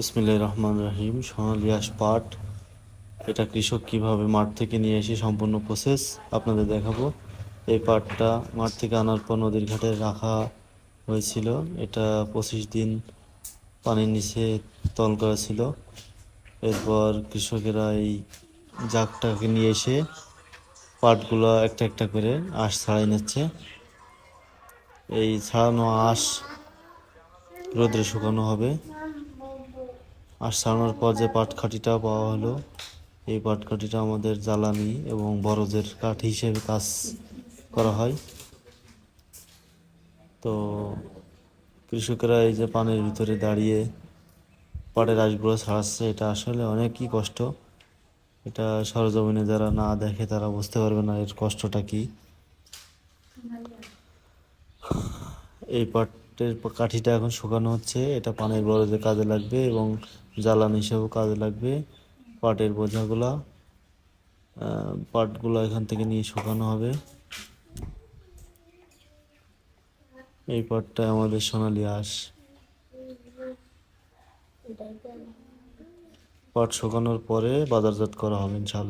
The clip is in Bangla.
বিসমিল্লাহ রহমান রহিম। সোনালিয়াস পাট। এটা কৃষক কীভাবে মাঠ থেকে নিয়ে এসে সম্পূর্ণ প্রসেস আপনাদের দেখাবো। এই পাটটা মাঠ থেকে আনার পর নদীর ঘাটে রাখা হয়েছিল। এটা পঁচিশ দিন পানির নিচে তল করা ছিল। এরপর কৃষকেরা এই জাগটাকে নিয়ে এসে পাটগুলো একটা একটা করে আঁশ ছাড়াই নিচ্ছে। এই ছাড়ানো আঁশ রোদ্রে শুকানো হবে। আর সারানোর পর যে পাটখাটিটা পাওয়া হলো, এই পাটখাটিটা আমাদের জ্বালানি এবং বরজের কাঠ হিসেবে কাজ করা হয়। তো কৃষকেরা এই যে পানির ভিতরে দাঁড়িয়ে পাটের আঁশগুলো ছাড়াচ্ছে, এটা আসলে অনেকই কষ্ট। এটা সরজমিনে যারা না দেখে তারা বুঝতে পারবে না এর কষ্টটা কি। এই পাটের প- কাঠিটা এখন শুকানো হচ্ছে। এটা পানের বরজে কাজে লাগবে এবং জ্বালানি হিসেবেও কাজে লাগবে। পাটের বোঝাগুলা পাটগুলো এখান থেকে নিয়ে শুকানো হবে। এই পাটটা আমাদের সোনালি আঁশ। পাট শুকানোর পরে বাজারজাত করা হবে ইনশাল্লাহ